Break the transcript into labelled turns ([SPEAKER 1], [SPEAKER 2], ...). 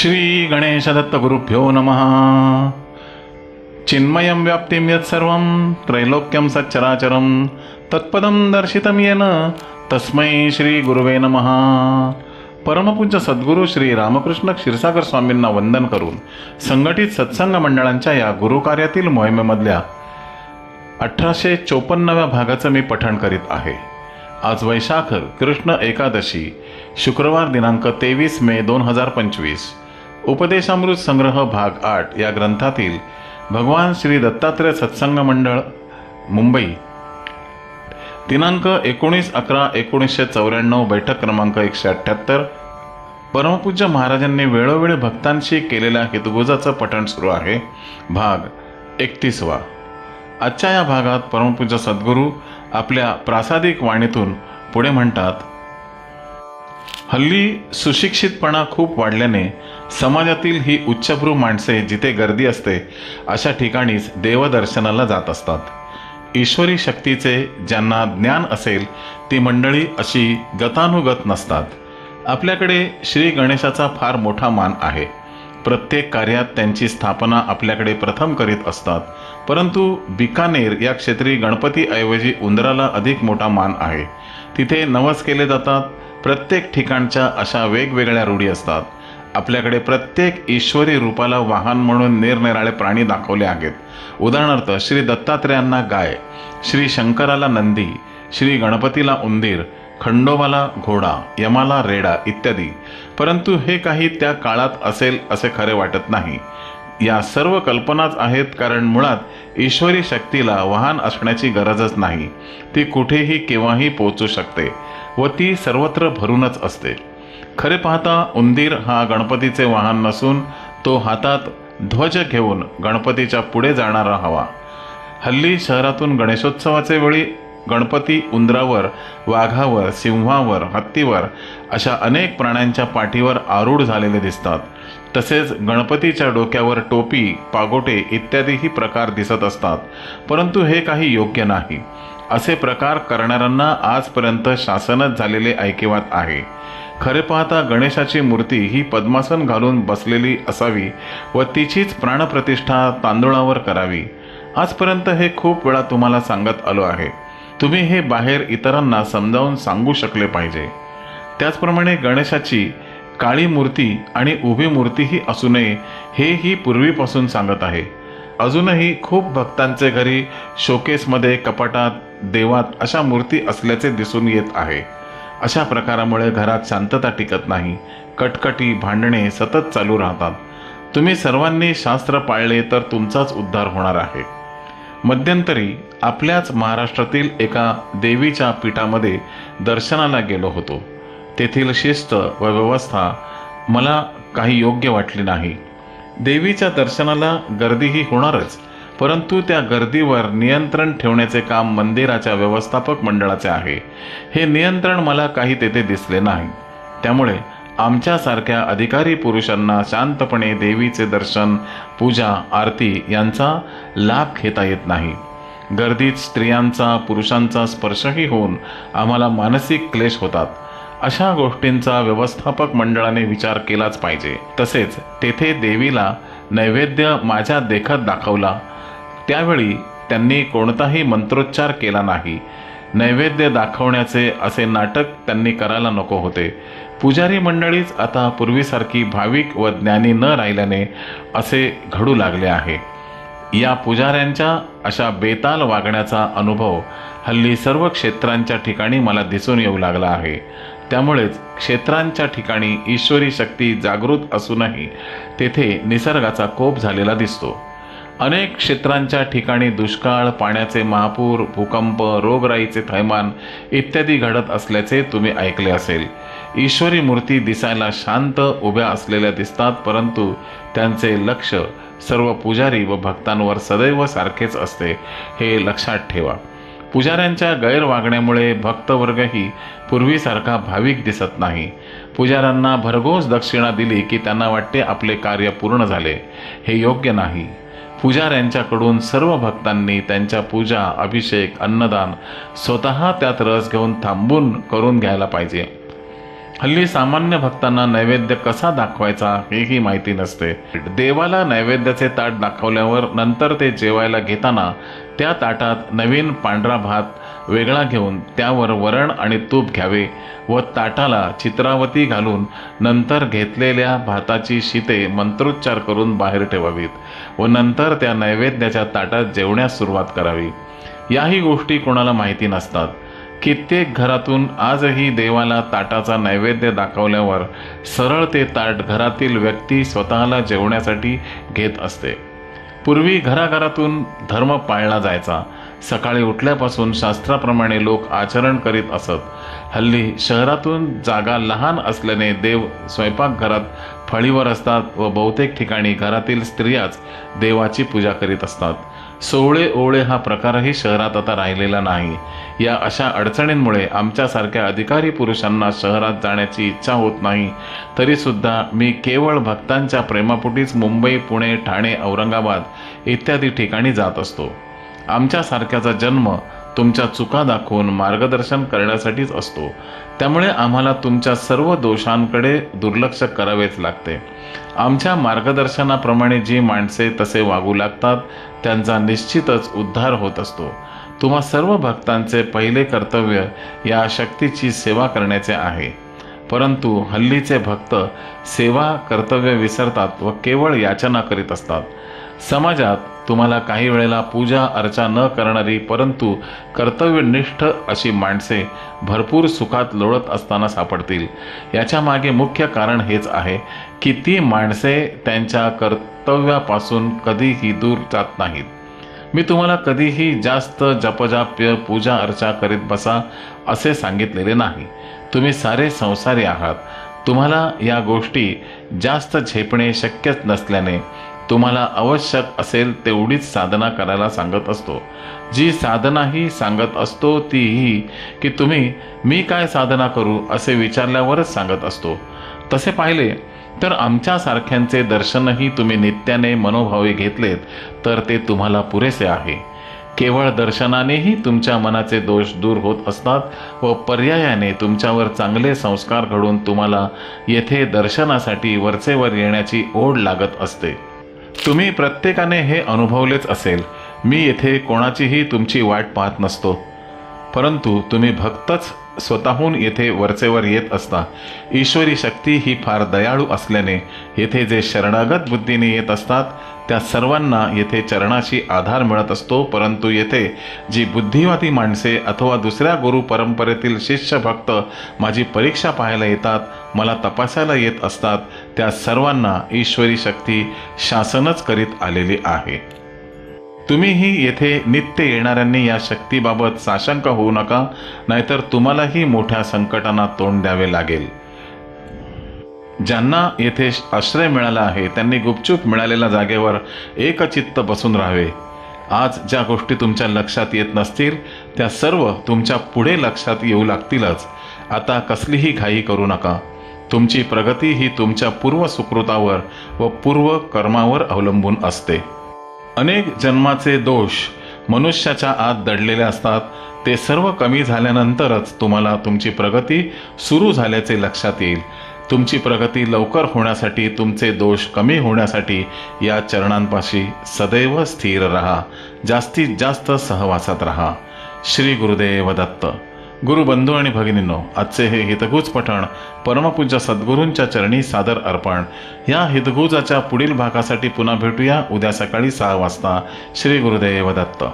[SPEAKER 1] श्री गणेशदत्तगुरुभ्यो नमः। चिन्मयं व्याप्तिं यत्सर्वं त्रैलोक्यं सच्चराचरं तत्पदं दर्शितं येन तस्मै श्रीगुरुवे नमः। परमपूज्य सद्गुरू श्री रामकृष्ण क्षीरसागर स्वामींना वंदन करून संघटित सत्संग मंडळांच्या या गुरुकार्यातील मोहिमेमधल्या अठराशे चोपन्नव्या भागाचं मी पठण करीत आहे. आज वैशाख कृष्ण एकादशी शुक्रवार दिनांक तेवीस मे दोन हजार पंचवीस. उपदेशामृत संग्रह भाग आठ या ग्रंथातील भगवान श्री दत्तात्रय सत्संग मंडळ मुंबई. दिनांक एकोणीस अकरा एकोणीसशे चौऱ्याण्णव बैठक क्रमांक एकशे अठ्ठ्याहत्तर परमपूज्य महाराजांनी वेळोवेळी भक्तांशी केलेल्या हितगुजाचं पठण सुरू आहे. भाग एकतीसवा. आजच्या या भागात परमपूज्य सद्गुरू आपल्या प्रासादिक वाणीतून पुढे म्हणतात हल्ली सुशिक्षितपणा खूप वाढल्याने समाजातील ही उच्चभ्रू माणसे जिथे गर्दी असते अशा ठिकाणीच देवदर्शनाला जात असतात. ईश्वरी शक्तीचे ज्यांना ज्ञान असेल ती मंडळी अशी गतानुगत नसतात. आपल्याकडे श्री गणेशाचा फार मोठा मान आहे. प्रत्येक कार्यात त्यांची स्थापना आपल्याकडे प्रथम करीत असतात. परंतु बिकानेर या क्षेत्री गणपतीऐवजी उंदराला अधिक मोठा मान आहे. तिथे नवस केले जातात. प्रत्येक ठिकाणच्या अशा वेगवेगळ्या रूढी असतात. आपल्याकडे प्रत्येक ईश्वरी रूपाला वाहन म्हणून निरनिराळे प्राणी दाखवले आहेत. उदाहरणार्थ श्री दत्तात्रेयांना गाय श्री शंकराला नंदी श्री गणपतीला उंदीर खंडोबाला घोडा यमाला रेडा इत्यादी. परंतु हे काही त्या काळात असेल असे खरे वाटत नाही. या सर्व कल्पनाच आहेत कारण मुळात ईश्वरी शक्तीला वाहन असण्याची गरजच नाही. ती कुठेही केव्हाही पोहोचू शकते व ती सर्वत्र भरूनच असते. खरे पाहता उंदीर हा गणपतीचे वाहन नसून तो हातात ध्वज घेऊन गणपतीच्या पुढे जाणारा हवा. हल्ली शहरातून गणेशोत्सवाचे वेळी गणपती उंदरावर वाघावर सिंहावर हत्तीवर अशा अनेक प्राण्यांच्या पाठीवर आरूढ झालेले दिसतात. तसेच गणपतीच्या डोक्यावर टोपी पागोटे इत्यादीही प्रकार दिसत असतात परंतु हे काही योग्य नाही. असे प्रकार करणाऱ्यांना आजपर्यंत शासनच झालेले ऐकिवात आहे. खरे पाहता गणेशाची मूर्ती ही पद्मासन घालून बसलेली असावी व तिचीच प्राणप्रतिष्ठा तांदुळावर करावी. आजपर्यंत हे खूप वेळा तुम्हाला सांगत आलो आहे. तुम्ही हे बाहेर इतरांना समजावून सांगू शकले पाहिजे. त्याचप्रमाणे गणेशाची काळी मूर्ती आणि उभी मूर्तीही असू नये हेही पूर्वीपासून सांगत आहे. अजूनही खूप भक्तांचे घरी शोकेसमध्ये कपाटात देवात अशा मूर्ती असल्याचे दिसून येत आहे. अशा प्रकारामुळे घरात शांतता टिकत नाही. कटकटी भांडणे सतत चालू राहतात. तुम्ही सर्वांनी शास्त्र पाळले तर तुमचाच उद्धार होणार आहे. मध्यंतरी आपल्याच महाराष्ट्रातील एका देवीच्या पीठामध्ये दर्शनाला गेलो होतो. तेथील शिस्त व व्यवस्था मला काही योग्य वाटली नाही. देवीच्या दर्शनाला गर्दीही होणारच. परंतु त्या गर्दीवर नियंत्रण ठेवण्याचे काम मंदिराच्या व्यवस्थापक मंडळाचे आहे. हे नियंत्रण मला काही तेथे दिसले नाही. त्यामुळे आमच्यासारख्या अधिकारी पुरुषांना शांतपणे देवीचे दर्शन पूजा आरती यांचा लाभ घेता येत नाही. गर्दीत स्त्रियांचा पुरुषांचा स्पर्शही होऊन आम्हाला मानसिक क्लेश होतात. अशा गोष्टींचा व्यवस्थापक मंडळाने विचार केलाच पाहिजे. तसेच तेथे देवीला नैवेद्य माझ्या देखत दाखवला. त्यावेळी त्यांनी कोणताही मंत्रोच्चार केला नाही. नैवेद्य दाखवण्याचे असे नाटक त्यांनी करायला नको होते. पुजारी मंडळीच आता पूर्वीसारखी भाविक व ज्ञानी न राहिल्याने असे घडू लागले आहे. या पुजाऱ्यांच्या अशा बेताल वागण्याचा अनुभव हल्ली सर्व क्षेत्रांच्या ठिकाणी मला दिसून येऊ लागला आहे. त्यामुळेच क्षेत्रांच्या ठिकाणी ईश्वरी शक्ती जागृत असूनही तेथे निसर्गाचा कोप झालेला दिसतो. अनेक क्षेत्रांच्या ठिकाणी दुष्काळ पाण्याचे महापूर भूकंप रोगराईचे थैमान इत्यादी घडत असल्याचे तुम्ही ऐकले असेल. ईश्वरी मूर्ती दिसायला शांत उभ्या असलेल्या दिसतात परंतु त्यांचे लक्ष सर्व पुजारी व भक्तांवर सदैव सारखेच असते हे लक्षात ठेवा. पुजाऱ्यांच्या गैरवागण्यामुळे भक्तवर्गही पूर्वीसारखा भाविक दिसत नाही. पुजाऱ्यांना भरघोस दक्षिणा दिली की त्यांना वाटते आपले कार्य पूर्ण झाले. हे योग्य नाही. पुजाऱ्यांच्याकडून सर्व भक्तांनी त्यांच्या पूजा अभिषेक अन्नदान स्वतः त्यात रस घेऊन थांबून करून घ्यायला पाहिजे. हल्ली सामान्य भक्तांना नैवेद्य कसा दाखवायचा हेही माहिती नसते. देवाला नैवेद्याचे ताट दाखवल्यावर नंतर ते जेवायला घेताना त्या ताटात नवीन पांढरा भात वेगळा घेऊन त्यावर वरण आणि तूप घ्यावे व ताटाला चित्रावती घालून नंतर घेतलेल्या भाताची शिते मंत्रोच्चार करून बाहेर ठेवावीत व नंतर त्या नैवेद्याच्या ताटात जेवण्यास सुरुवात करावी. याही गोष्टी कोणाला माहिती नसतात. कित्येक घरातून आजही देवाला ताटाचा नैवेद्य दाखवल्यावर सरळ ते ताट घरातील व्यक्ती स्वतःला जेवण्यासाठी घेत असते. पूर्वी घराघरातून धर्म पाळला जायचा. सकाळी उठल्यापासून शास्त्राप्रमाणे लोक आचरण करीत असत. हल्ली शहरातून जागा लहान असल्याने देव स्वयंपाकघरात फळीवर असतात व बहुतेक ठिकाणी घरातील स्त्रियाच देवाची पूजा करीत असतात. सोवळे ओवळे हा प्रकारही शहरात आता राहिलेला नाही. या अशा अडचणींमुळे आमच्यासारख्या अधिकारी पुरुषांना शहरात जाण्याची इच्छा होत नाही. तरीसुद्धा मी केवळ भक्तांच्या प्रेमापोटीच मुंबई पुणे ठाणे औरंगाबाद इत्यादी ठिकाणी जात असतो. आमच्यासारख्याचा जन्म तुमच्या चुका दाखवून मार्गदर्शन करण्यासाठीच असतो. त्यामुळे आम्हाला तुमच्या सर्व दोषांकडे दुर्लक्ष करावेच लागते. आमच्या मार्गदर्शनाप्रमाणे जी माणसे तसे वागू लागतात त्यांचा निश्चितच उद्धार होत असतो. तुम्हा सर्व भक्तांचे पहिले कर्तव्य या शक्तीची सेवा करण्याचे आहे. परंतु हल्लीचे भक्त सेवा कर्तव्य विसरतात व केवळ याचना करीत असतात. समाजात तुम्हाला काही वेळेला पूजा अर्चा न करणारी परंतु कर्तव्यनिष्ठ अशी माणसे भरपूर सुखात लोळत असताना सापडतील. याच्या मागे मुख्य कारण हेच आहे की ती माणसे त्यांच्या कर्तव्यापासून कधीही दूर जात नाहीत. मी तुम्हाला कधीही जास्त जपजाप्य पूजा अर्चा करीत बसा असे सांगितलेले नाही. तुम्ही सारे संसारी आहात. तुम्हाला या गोष्टी जास्त झेपणे शक्यच नसल्याने तुम्हाला आवश्यक असेल तेवढीच साधना करायला सांगत असतो. जी साधनाही सांगत असतो तीही की तुम्ही मी काय साधना करू असे विचारल्यावरच सांगत असतो. तसे पाहिले तर आमच्यासारख्यांचे दर्शनही तुम्ही नित्याने मनोभावे घेतलेत तर ते तुम्हाला पुरेसे आहे. केवळ दर्शनानेही तुमच्या मनाचे दोष दूर होत असतात व पर्यायाने तुमच्यावर चांगले संस्कार घडून तुम्हाला येथे दर्शनासाठी वरचेवर येण्याची ओढ लागत असते. तुम्ही प्रत्येकाने हे अनुभवलेच असेल. मी येथे कोणाचीही तुमची वाट पाहत नसतो. परंतु तुम्ही भक्तच स्वतःहून येथे वरचेवर येत असता. ईश्वरी शक्ती ही फार दयाळू असल्याने येथे जे शरणागत बुद्धीने येत असतात त्या सर्वांना येथे चरणाशी आधार मिळत असतो परंतु येथे जी बुद्धिवादी माणसे अथवा दुसऱ्या गुरु परंपरेतील शिष्य भक्त माझी परीक्षा पाहायला येतात मला तपासायला येत असतात त्या सर्वांना ईश्वरी शक्ती शासनच करीत आलेली आहे. तुम्हीही येथे नित्य येणाऱ्यांनी या शक्तीबाबत साशंक होऊ नका नाहीतर तुम्हालाही मोठ्या संकटांना तोंड द्यावे लागेल. ज्यांना येथे आश्रय मिळाला आहे त्यांनी गुपचूप मिळालेल्या जागेवर एकचित्त बसून राहावे. आज ज्या गोष्टी तुमच्या लक्षात येत नसतील त्या सर्व तुमच्यापुढे लक्षात येऊ लागतीलच. आता कसलीही घाई करू नका. तुमची प्रगती ही तुमच्या पूर्व सुकृतावर व पूर्व कर्मावर अवलंबून असते. अनेक जन्माचे दोष मनुष्याच्या आत दडलेले असतात. ते सर्व कमी झाल्यानंतरच तुम्हाला तुमची प्रगती सुरू झाल्याचे लक्षात येईल. तुमची प्रगती लवकर होण्यासाठी तुमचे दोष कमी होण्यासाठी या चरणांपाशी सदैव स्थिर राहा. जास्तीत जास्त सहवासात राहा. श्री गुरुदेव दत्त. गुरुबंधू आणि भगिनींनो आजचे हे हितगुज पठण परमपूज्य सद्गुरूंच्या चरणी सादर अर्पण. या हितगुजाच्या पुढील भागासाठी पुन्हा भेटूया उद्या सकाळी सहा वाजता. श्री गुरुदेव दत्त.